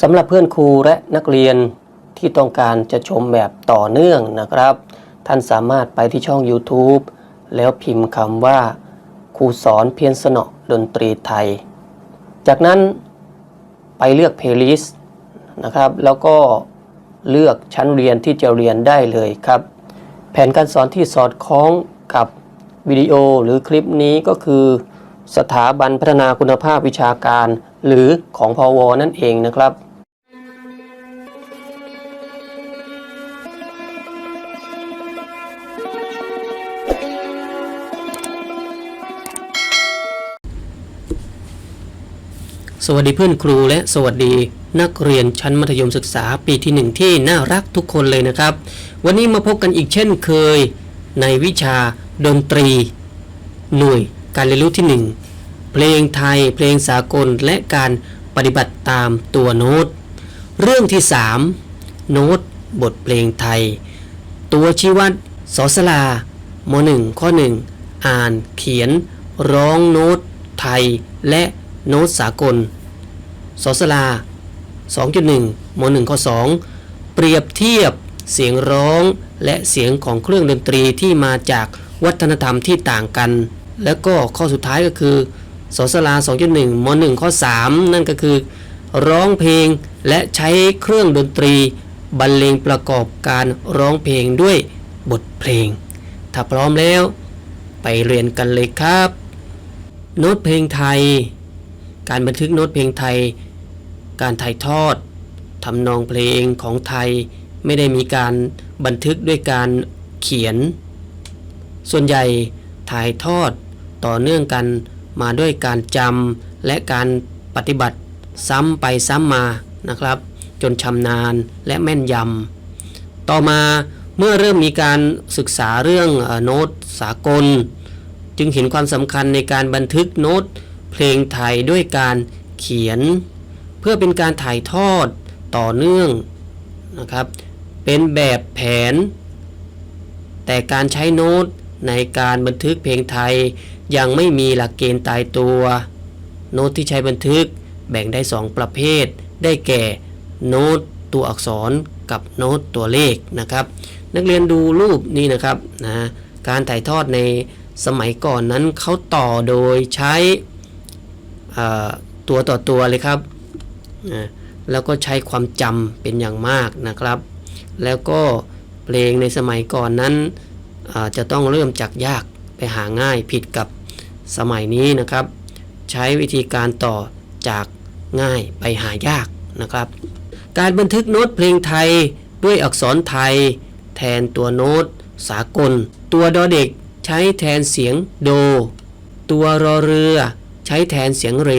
สำหรับเพื่อนครูและนักเรียนที่ต้องการจะชมแบบต่อเนื่องนะครับ ท่านสามารถไปที่ช่อง YouTube แล้วพิมพ์คำว่า ครูสอนเพียนสนอดนตรีไทย จากนั้นไปเลือกเพลย์ลิสต์นะครับ แล้วก็เลือกชั้นเรียนที่จะเรียนได้เลยครับ แผนการสอนที่สอดคล้องกับวิดีโอหรือคลิปนี้ก็คือ สถาบันพัฒนาคุณภาพวิชาการ หรือของพอวนั่นเองนะครับ สวัสดีเพื่อนครูและสวัสดีนักเรียนชั้นมัธยมศึกษาปีที่หนึ่งที่น่ารักทุกคนเลยนะครับ วันนี้มาพบกันอีกเช่นเคย ในวิชาดนตรี หน่วยการเรียนรู้ที่ 1 เพลงไทย เพลงสากลและการปฏิบัติตามตัวโน้ต เรื่องที่ 3 โน้ต บทเพลงไทย ตัวชี้วัดสอสลาม1ข้อ 1 อ่านเขียน ร้องโน้ตไทยและ โน้ตสากลสอสลา 2.1ม1ข้อ2 เปรียบเทียบเสียงร้องและเสียงของเครื่องดนตรีที่มาจากวัฒนธรรมที่ต่างกัน แล้วก็ข้อสุดท้ายก็คือสอสลา 2.1ม1ข้อ 3 นั่นก็คือ ร้องเพลงและใช้เครื่องดนตรี บรรเลงประกอบการร้องเพลงด้วยบทเพลง ถ้าพร้อมแล้ว ไปเรียนกันเลยครับ โน้ตเพลงไทย การบันทึกโน้ตเพลงไทย การถ่ายทอดทำนองเพลงของไทย ไม่ได้มีการบันทึกด้วยการเขียน ส่วนใหญ่ถ่ายทอดต่อเนื่องกันมาด้วยการจำและการปฏิบัติซ้ำไปซ้ำมานะครับ จนชำนาญและแม่นยำต่อมาเมื่อเริ่มมีการศึกษาเรื่องโน้ตสากล จึงเห็นความสำคัญในการบันทึกโน้ต เพลงไทยด้วยการเขียน เพื่อเป็นการถ่ายทอดต่อเนื่องนะครับ เป็นแบบแผน แต่การใช้โน้ตในการบันทึกเพลงไทยยังไม่มีหลักเกณฑ์ตายตัว โน้ตที่ใช้บันทึกแบ่งได้ 2 ประเภท ได้แก่โน้ตตัวอักษรกับโน้ตตัวเลขนะครับ นักเรียนดูรูปนี้นะครับนะการถ่ายทอดในสมัยก่อนนั้นเขาต่อโดยใช้ ตัวต่อตัวเลยครับ แล้วก็ใช้ความจำเป็นอย่างมากนะครับ แล้วก็เพลงในสมัยก่อนนั้นจะต้องเริ่มจากยากไปหาง่ายผิดกับสมัยนี้นะครับ ใช้วิธีการต่อจากง่ายไปหายากนะครับ การบันทึกโน้ตเพลงไทยด้วยอักษรไทย แทนตัวโน้ตสากล ตัวดอเด็กใช้แทนเสียงโด ตัวรอเรือใช้แทนเสียงเร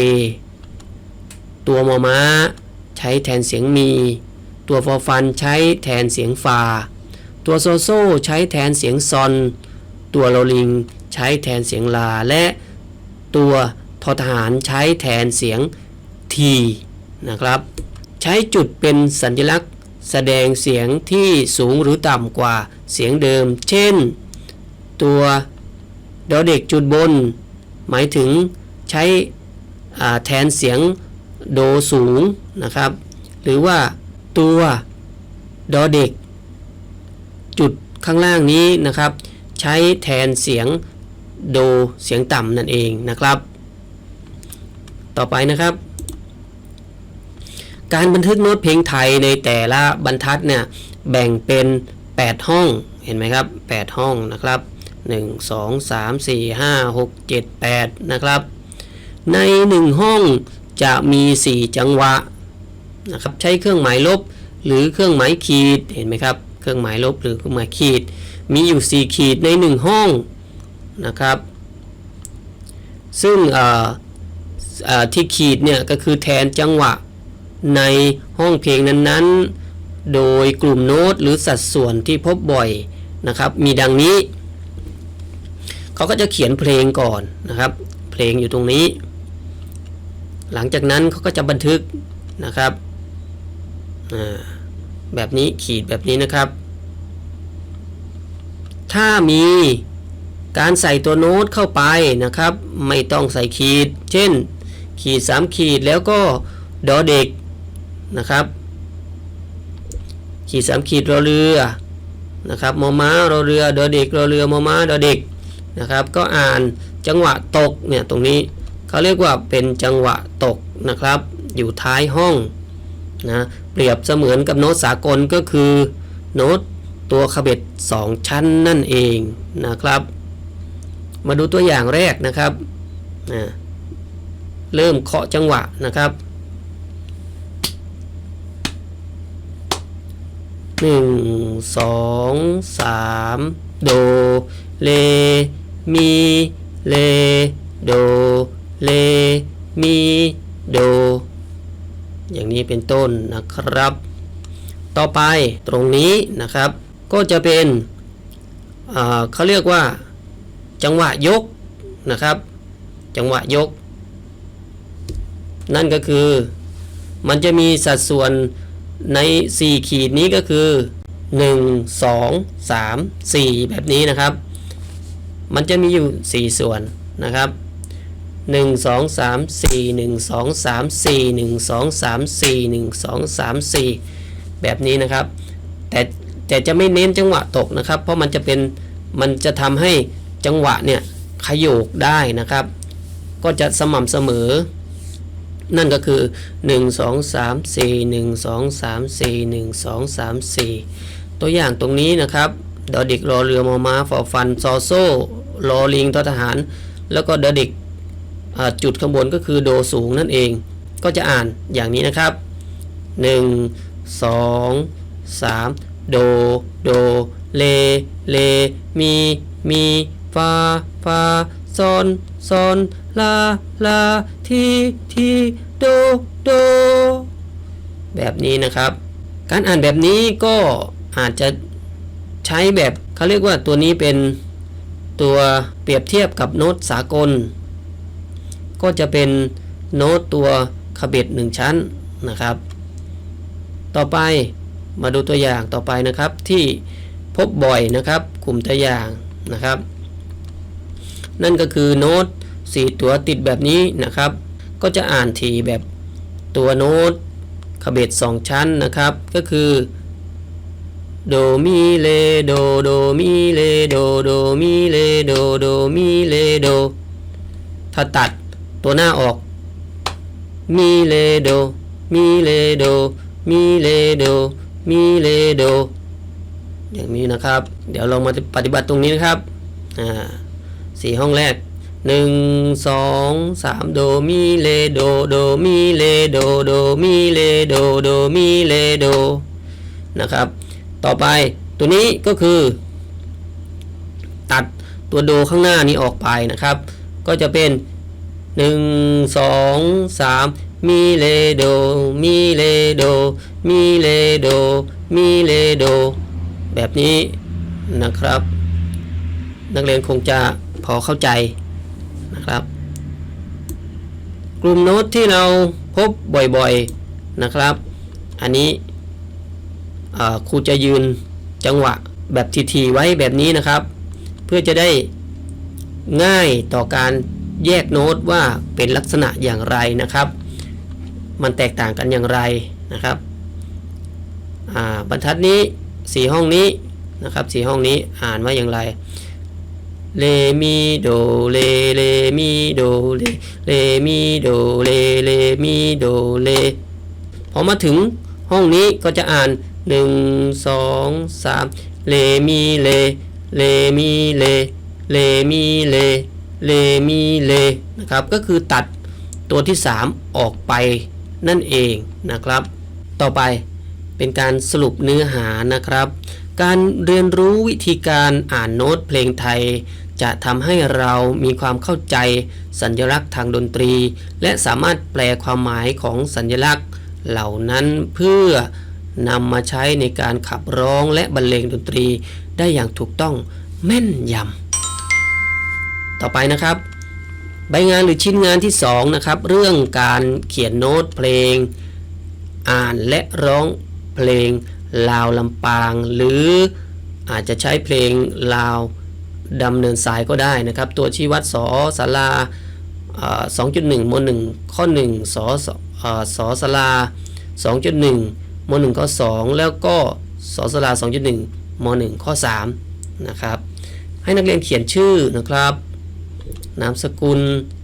ตัวมอม้า ใช้แทนเสียงมี ตัวฟอฟันใช้แทนเสียงฟา ตัวโซโซใช้แทนเสียงซอน ตัวโรลิง ใช้แทนเสียงลา และตัวทอทหารใช้แทนเสียงทีนะครับ ใช้จุดเป็นสัญลักษณ์แสดงเสียงที่สูงหรือต่ำกว่าเสียงเดิม เช่น ตัวดอเด็กจุดบน หมายถึง ใช้แทนเสียงโดสูงนะครับ หรือว่าตัวดอเด็ก จุดข้างล่างนี้นะครับ ใช้แทนเสียงโดเสียงต่ำนั่นเองนะครับ ต่อไปนะครับ การบันทึกโน้ตเพลงไทยในแต่ละบรรทัดเนี่ยแบ่งเป็น 8 ห้องเห็นไหมครับ 8 ห้องนะครับ 1 2 3 4 5 6 7 8 นะครับ ใน 1 ห้องจะมี 4 จังหวะนะครับใช้เครื่องหมายลบหรือเครื่องหมายขีดเห็นไหมครับ เครื่องหมายลบหรือเครื่องหมายขีด มีอยู่ 4 ขีดใน 1 ห้องนะครับ ซึ่งที่ขีดเนี่ยก็คือแทนจังหวะในห้องเพลงนั้นๆ โดยกลุ่มโน้ตหรือสัดส่วนที่พบบ่อยนะครับ มีดังนี้ เขาก็จะเขียนเพลงก่อนนะครับ เพลงอยู่ตรงนี้ หลังจากนั้นเขาก็จะบันทึกนะครับแบบนี้ขีดแบบนี้นะครับ ถ้ามีการใส่ตัวโน้ตเข้าไปนะครับ ไม่ต้องใส่ขีด เช่น ขีด 3 ขีดแล้วก็ดอเด็กนะครับ ขีดสามขีดรอเรือนะครับมอม้ารอเรือดอเด็กรอเรือมอม้าดอเด็กนะครับ ก็อ่านจังหวะตกเนี่ยตรงนี้ เขาเรียกว่าเป็นจังหวะตกนะครับ อยู่ท้ายห้องนะเปรียบเสมือนกับโน้ตสากลก็คือโน้ตตัวขบเบ็ดสองชั้นนั่นเองนะครับ มาดูตัวอย่างแรกนะครับนะเริ่มเคาะจังหวะนะครับหนึ่งสองสามโดเลมีเลโด เล มี โด อย่างนี้เป็นต้นนะครับ ต่อไปตรงนี้นะครับ ก็จะเป็นเเขาเรียกว่า จังหวะยกนะครับ จังหวะยก นั่นก็คือ มันจะมีสัดส่วนใน 4 ขีดนี้ก็คือ 1 2 3 4 แบบนี้นะครับ มันจะมีอยู่ 4 ส่วนนะครับ 1 2 3 4 1 2 3 4 1 2 3 4 1 2 3 4 แบบนี้นะครับ แต่แต่จะไม่เน้นจังหวะตกนะครับ เพราะมันจะเป็นมันจะทำให้จังหวะเนี่ยขยโยกได้นะครับ ก็จะสม่ำเสมอ นั่นก็คือ 1 2 3 4 1 2 3 4 1 2 3 4 ตัวอย่างตรงนี้นะครับดอเด็กรอเรือมอม้าฟอฟันซอโซ่รอลิงทอทหาร แล้วก็ดอเด็ก จุดข้างบนก็คือโดสูงนั่นเอง ก็จะอ่านอย่างนี้นะครับ 1 2 3 โด โด เล เล มี มีฟาฟาซอนซอนลา ลา ทีทีโด โด แบบนี้นะครับ การอ่านแบบนี้ก็อาจจะใช้แบบเขาเรียกว่าตัวนี้เป็นตัวเปรียบเทียบกับโน้ตสากล ก็จะเป็นโน้ตตัวขบเบ็ดหนึ่งชั้นนะครับ ต่อไปมาดูตัวอย่างต่อไปนะครับที่พบบ่อยนะครับกลุ่มตัวอย่างนะครับ นั่นก็คือโน้ต4ตัวติดแบบนี้นะครับ ก็จะอ่านทีแบบตัวโน้ตขบเบ็ด2ชั้นนะครับ ก็คือโดมีเลโดโดมีเลโดโดมีเลโดโดมีเลโดถ้าตัด ตัวหน้าออก มีเลโด มีเลโด มีเลโด มีเลโด อย่างนี้นะครับ เดี๋ยวเรามาปฏิบัติตรงนี้นะครับ อ่าสี่ห้องแรกหนึ่งสองสามโดมีเลโดโดมีเลโดโดมีเลโดโดมีเลโดนะครับ ต่อไปตัวนี้ก็คือ ตัดตัวโดข้างหน้านี้ออกไปนะครับ ก็จะเป็น 1 2 3มีเลโด มีเลโด มีเลโด มีเลโด แบบนี้นะครับ นักเรียนคงจะพอเข้าใจนะครับ กลุ่มโน้ตที่เราพบบ่อยๆนะครับ อันนี้ครูจะยืนจังหวะแบบทีๆไว้แบบนี้นะครับ เพื่อจะได้ง่ายต่อการ แยกโน้ตว่าเป็นลักษณะอย่างไรนะครับ มันแตกต่างกันอย่างไรนะครับอ่าบรรทัดนี้สีห้องนี้นะครับสีห้องนี้อ่านว่าอย่างไรเลมีโดเลเลมีโดเลเลมีโดเลเลมีโดเลพอมาถึงห้องนี้ก็จะอ่าน 1 2 3เลมีเลเลมีเลเลมีเล เลมีเลนะครับก็คือตัดตัวที่ 3 ออกไปนั่นเองนะครับ ต่อไปเป็นการสรุปเนื้อหานะครับ การเรียนรู้วิธีการอ่านโน้ตเพลงไทย จะทำให้เรามีความเข้าใจสัญลักษณ์ทางดนตรี และสามารถแปลความหมายของสัญลักษณ์เหล่านั้นเพื่อนำมาใช้ในการขับร้องและบรรเลงดนตรีได้อย่างถูกต้องแม่นยำ ต่อไปนะครับ ใบงานหรือชิ้นงานที่2นะครับเรื่องการเขียนโน้ตเพลง อ่านและร้องเพลงลาวลำปาง หรืออาจจะใช้เพลงลาวดำเนินสายก็ได้นะครับ ตัวชี้วัดสอสาราเอ่อ2.1ม1ข้อ1สอสเอ่อสอสารา2.1ม1ข้อ 2 แล้วก็สสลา2.1ม1ข้อ3นะครับให้นักเรียนเขียนชื่อนะครับ นามสกุล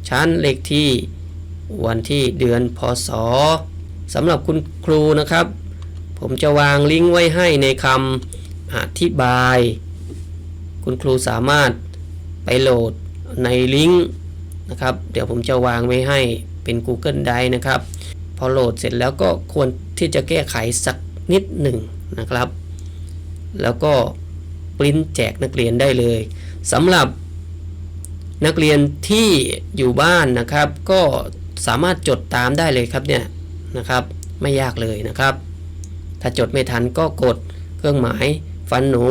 ชั้นเลขที่ วันที่เดือนพศสำหรับคุณครูนะครับ ผมจะวางลิงก์ไว้ให้ในคำอธิบาย คุณครูสามารถไปโหลดในลิงก์นะครับ เดี๋ยวผมจะวางไว้ให้เป็น Google Drive นะครับ พอโหลดเสร็จแล้วก็ควรที่จะแก้ไขสักนิดหนึ่งนะครับ แล้วก็ปริ้นแจกนักเรียนได้เลยสำหรับ นักเรียนที่อยู่บ้านนะครับ ก็สามารถจดตามได้เลยครับเนี่ยนะครับ ไม่ยากเลยนะครับ ถ้าจดไม่ทันก็กดเครื่องหมายฟันหนู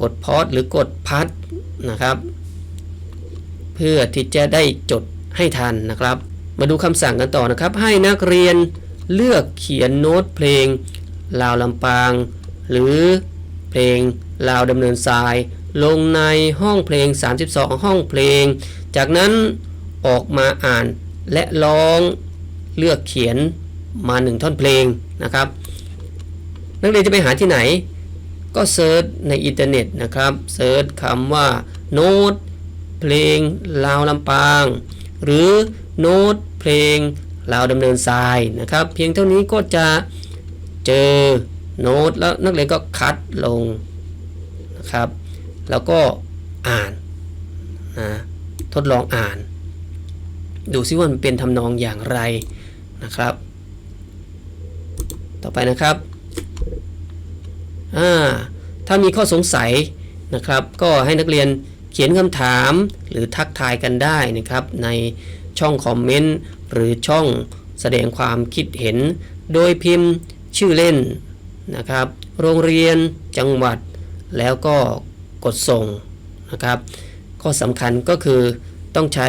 กดพอสหรือกดพัดนะครับ เพื่อที่จะได้จดให้ทันนะครับ มาดูคำสั่งกันต่อนะครับ ให้นักเรียนเลือกเขียนโน้ตเพลงลาวลำปาง หรือเพลงลาวดำเนินทราย ลงในห้องเพลง 32 ห้องเพลง จากนั้นออกมาอ่านและร้องเลือกเขียนมาหนึ่งท่อนเพลงนะครับ นักเรียนจะไปหาที่ไหน ก็เซิร์ชในอินเทอร์เน็ตนะครับเซิร์ชคำว่าโน้ตเพลงลาวลำปาง หรือโน้ตเพลงลาวดำเนินทรายนะครับ เพียงเท่านี้ก็จะเจอโน้ตแล้วนักเรียนก็คัดลงนะครับ แล้วก็อ่านนะทดลองอ่าน ดูซิว่ามันเป็นทำนองอย่างไรนะครับ ต่อไปนะครับถ้ามีข้อสงสัยนะครับ ก็ให้นักเรียนเขียนคำถามหรือทักทายกันได้นะครับ ในช่องคอมเมนต์หรือช่องแสดงความคิดเห็น โดยพิมพ์ชื่อเล่นนะครับ โรงเรียนจังหวัดแล้วก็ กดส่งนะครับ ข้อสำคัญก็คือต้องใช้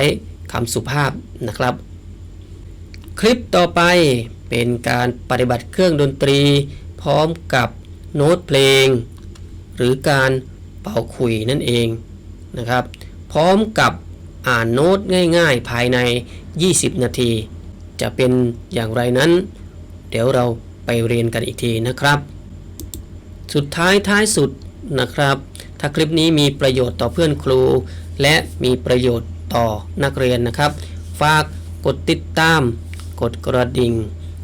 คำสุภาพนะครับ คลิปต่อไปเป็นการปฏิบัติเครื่องดนตรี พร้อมกับโน้ตเพลง หรือการเป่าขุยนั่นเองนะครับ พร้อมกับอ่านโน้ตง่ายๆ ภายใน 20 นาที จะเป็นอย่างไรนั้น เดี๋ยวเราไปเรียนกันอีกทีนะครับ สุดท้ายท้ายสุดนะครับ ถ้าคลิปนี้มีประโยชน์ต่อเพื่อนครู และมีประโยชน์ต่อนักเรียนนะครับ ฝากกดติดตาม กดกระดิ่ง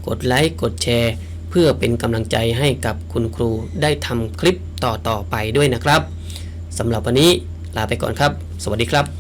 กดไลค์ กดแชร์ เพื่อเป็นกำลังใจให้กับคุณครูได้ทำคลิปต่อๆไปด้วยนะครับสำหรับวันนี้ลาไปก่อนครับ สวัสดีครับ